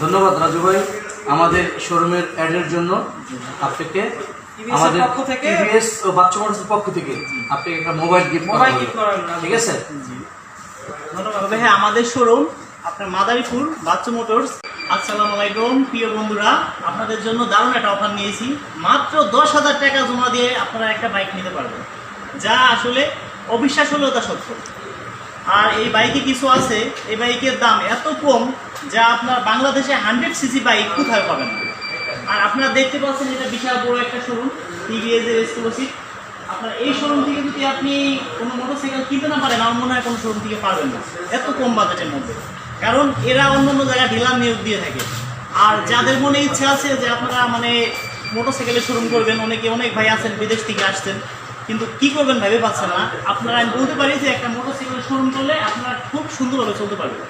ধন্যবাদ রাজু ভাই। আমাদের শোরুমের অ্যাডের জন্য আপনাকে আমাদের পক্ষ থেকে- টিভিএস ও বাচ্চা মোটরসের পক্ষ থেকে আপনাকে একটা মোবাইল গিফট মোবাইল করা হলো, ঠিক আছে? ধন্যবাদ। তবে হ্যাঁ আমাদের শোরুম আপনার মাদারীপুর বাচ্চু মোটরস। আসসালামু আলাইকুম প্রিয় বন্ধুরা। আপনাদের জন্য দারুণ একটা অফার নিয়েছি। মাত্র দশ হাজার টাকা জমা দিয়ে আপনারা একটা বাইক নিতে পারবেন। যা আসলে অবিশ্বাস হলেও তা সত্য আর এই বাইকে কিছু আছে, এই বাইকের দাম এত কম যা আপনার বাংলাদেশে হান্ড্রেড সিসি বাইক কোথায় পাবেন? আর আপনারা দেখতে পাচ্ছেন এটা বিশাল বড় একটা শোরুম টিভিএস এর এক্সক্লুসিভ আপনার এই শোরুম থেকে যদি আপনি কোনো মোটরসাইকেল কিনতে না পারেন, আমার মনে হয় কোনো শোরুম থেকে পারবেন না। এত কম বাজেটের মধ্যে। কারণ এরা অন্য অন্য জায়গায় ডিলার নিয়োগ দিয়ে থাকে। আর যাদের মনে ইচ্ছা আছে যে আপনারা মানে মোটরসাইকেলের শোরুম করবেন, অনেকে অনেক ভাই আছেন, বিদেশ থেকে আসছেন কিন্তু কি করবেন ভেবে পাচ্ছেন না। আপনারা আমি বলতে পারি যে একটা মোটরসাইকেলের শোরুম করলে আপনারা খুব সুন্দরভাবে চলতে পারবেন।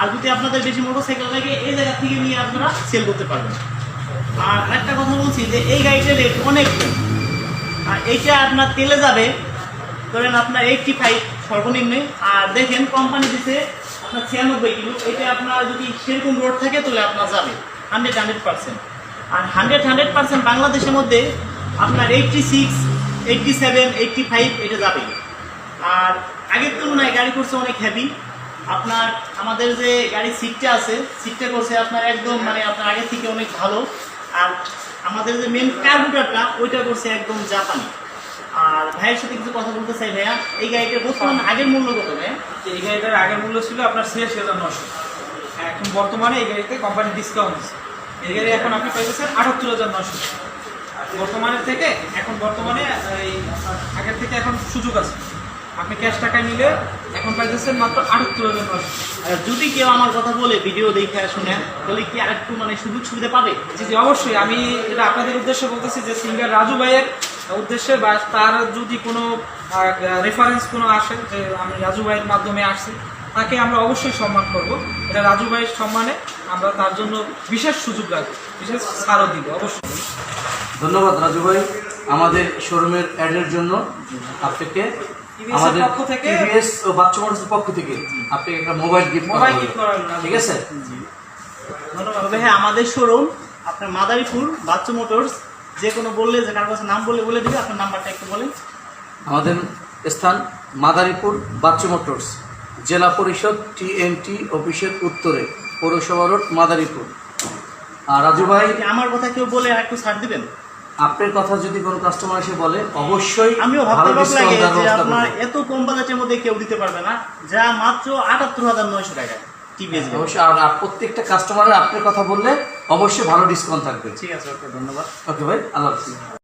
আর যদি আপনাদের বেশি মোটরসাইকেল লাগে, এই জায়গা থেকে নিয়ে আপনারা সেল করতে পারবেন। আর একটা কথা বলছি যে এই গাড়িটার রেট অনেক আর এইটা আপনার তেলে যাবে। ধরেন আপনার এইটটি ফাইভ সর্বনিম্ন। আর দেখেন কোম্পানি দিছে আপনার ছিয়ানব্বই কিলো। এটা আপনার যদি সেরকম রোড থাকে, তাহলে আপনার যাবে। হান্ড্রেড হান্ড্রেড পার্সেন্ট আর হান্ড্রেড হান্ড্রেড পার্সেন্ট বাংলাদেশের মধ্যে আপনার eighty six eighty seven eighty five এটা যাবে। আর আগের তুলনায় গাড়ি করছে অনেক হেভি আপনার আমাদের যে গাড়ির সিটটা আছে সিটটা করছে আপনার একদম মানে আপনার আগের থেকে অনেক ভালো। আর আমাদের যে মেন কার্বুটারটা ওইটা করছে একদম জাপানি। আর ভাইয়ের সাথে কিছু কথা বলতে চাই ভাইয়া, এই গাড়িটার বর্তমান আগের মূল্য কত ভাইয়া? এই গাড়িটার আগের মূল্য ছিল আপনার ছিয়াশি হাজার নশো। এখন বর্তমানে এই গাড়িতে কোম্পানি ডিসকাউন্ট এই গাড়ি এখন আপনি পাইতেছেন আটাত্তর হাজার নশো। বর্তমানের থেকে এখন বর্তমানে এই আগের থেকে এখন সুযোগ আছে। আপনি ক্যাশ টাকায় নিলে এখন পাইতেছেন মাত্র আটাত্তর হাজার আর যদি কেউ আমার কথা বলে ভিডিও দেখে শুনে, তাহলে কি আরেকটু মানে সুযোগ সুবিধা পাবে? জি জি, অবশ্যই। আমি এটা আপনাদের উদ্দেশ্যে বলতেছি যে সিঙ্গার রাজু ভাইয়ের উদ্দেশ্যে বা তার যদি কোনো রেফারেন্স কোনো আসে, যে আমি রাজু ভাইয়ের মাধ্যমে আসছি, তাকে আমরা অবশ্যই সম্মান করব। এটা রাজু ভাইয়ের সম্মানে আমরা তার জন্য বিশেষ সুযোগ রাখব, বিশেষ ছাড়ও দিব, অবশ্যই। ধন্যবাদ রাজু ভাই আমাদের শোরুমের অ্যাডের জন্য আপনাকে আমাদের পক্ষ থেকে- টিভিএস ও বাচ্চা মোটরসের পক্ষ থেকে আপনাকে একটা মোবাইল গিফট মোবাইল gift করা ঠিক আছে? ধন্যবাদ। তবে হ্যাঁ আমাদের শোরুম আপনার মাদারীপুর বাচ্চু মোটরস যে কোনো বললে যে কারও কাছে নাম বলে বলে দিবে আপনার নাম্বারটা একটু বলেন। আমাদের স্থান মাদারীপুর বাচ্চু মোটরস জেলা পরিষদ টিএনটি অফিসের উত্তরে পৌরসভা রোড মাদারীপুর। আর রাজু ভাই আমার কথা কেউ বলে আর একটু ছাড় দিবেন? আপনার কথা যদি কোনো কাস্টমার এসে বলে অবশ্যই আমিও ভাবতে লাগে যে আপনার এত কম বাজেটের মধ্যে কেউ দিতে পারবে না যা মাত্র আটাত্তর হাজার নয়শো টাকা টিভিএস অবশ্যই। আর আর প্রত্যেকটা কাস্টমারের আপনার কথা বললে অবশ্যই ভালো ডিসকাউন্ট থাকবে। ঠিক আছে ওকে ধন্যবাদ। ওকে ভাই আল্লাহ হাফিজ।